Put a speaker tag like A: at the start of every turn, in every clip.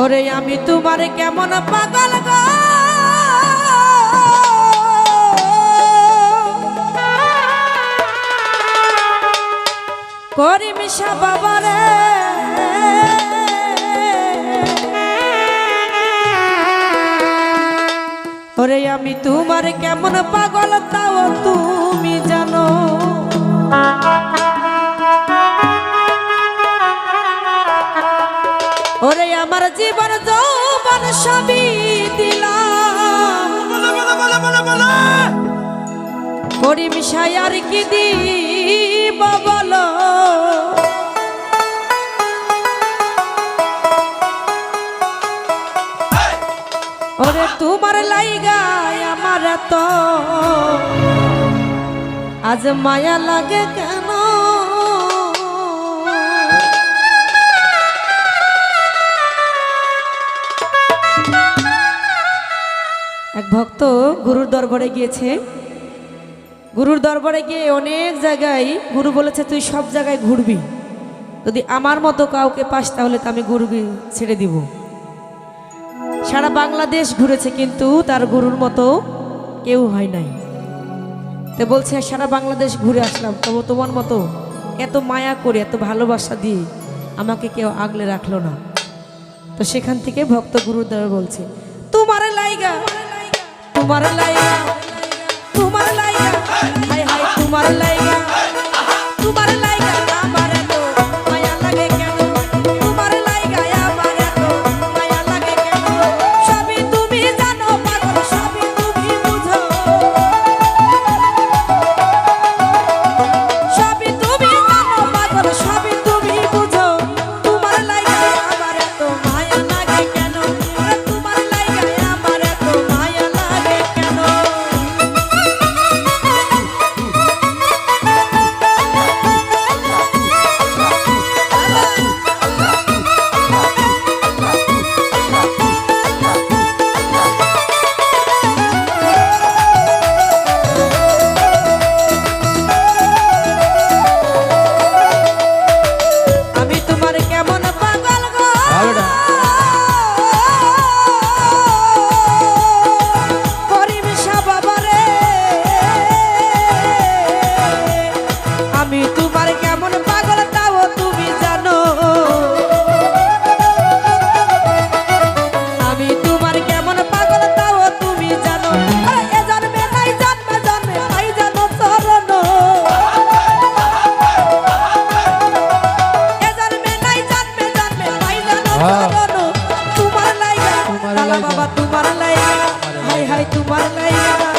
A: ওরে আমি তোমার কেমন পাগল গো? করি মিশা বাবারে ওরে আমি তোমার কেমন পাগল তাও তুমি জানো। আমার জীবন যৌবন সবই দিলাম। করি মিশাই আর কি দিব বলো? ওরে তোমার লাইগায় আমার তো আজ মায়া লাগে কেন ভক্ত গুরুর দরবারে গিয়েছে। গুরুর দরবারে গিয়ে অনেক জায়গায় গুরু বলেছে, তুই সব জায়গায় ঘুরবি। যদি আমার মতো কাউকে পাস, তাহলে তো আমি ঘুরবি ছেড়ে দিব। সারা বাংলাদেশ ঘুরেছে, কিন্তু তার গুরুর মতো কেউ হয় নাই। তো বলছে, সারা বাংলাদেশ ঘুরে আসলাম। তবু তোমার মতো এত মায়া করে, এত ভালোবাসা দিয়ে আমাকে কেউ আগলে রাখল না। তো সেখান থেকে ভক্ত গুরুদ্বার বলছে, তোমার লাইগা তোমার লাইয়া তোমার লাইয়া হাই হাই তোমার লাইগা বাবা তোমার লাইয়া হাই হাই তোমার লাইগা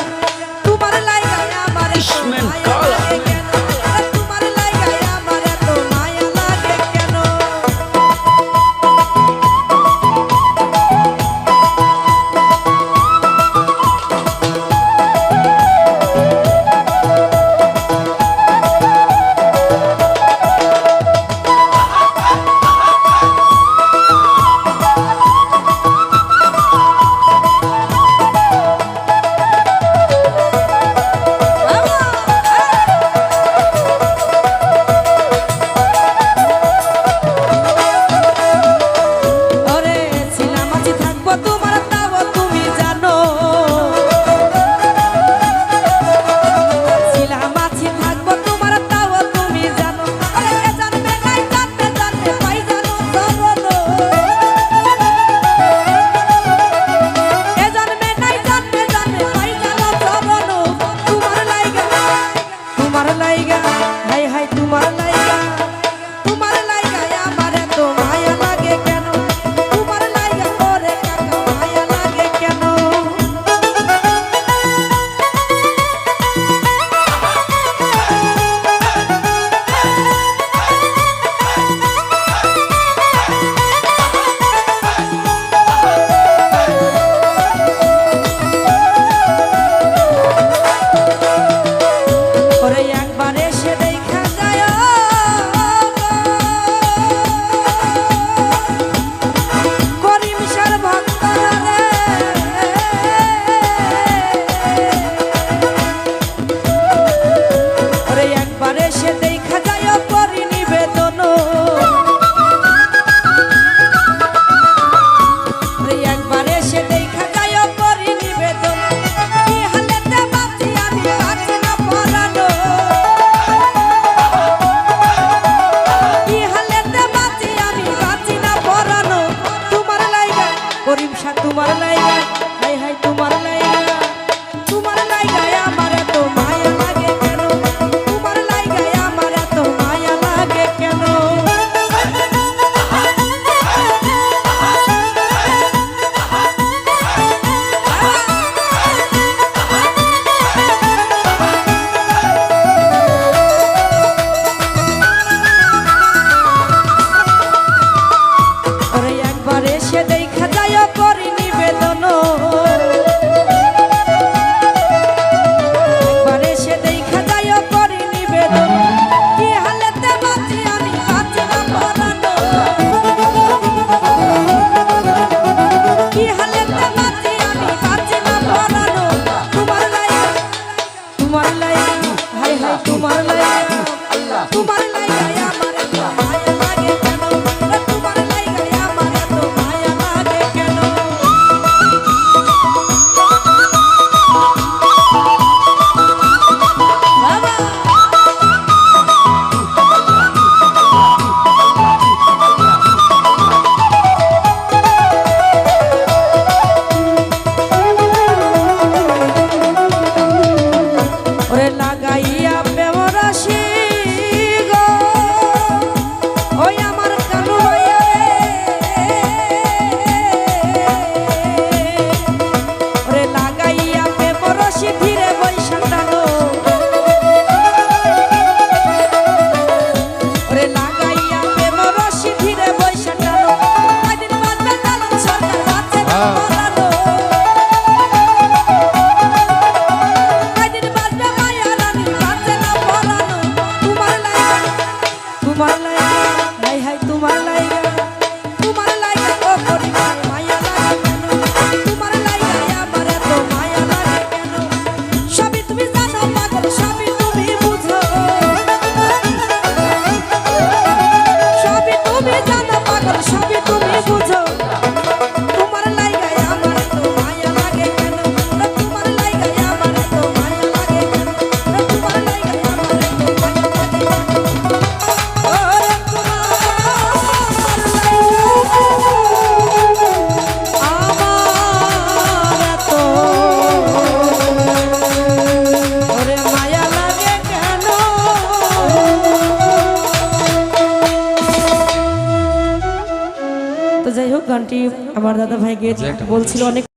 A: করিম শাহ মারা নাই একটি আমার দাদা ভাই গিয়ে বলছিল অনেক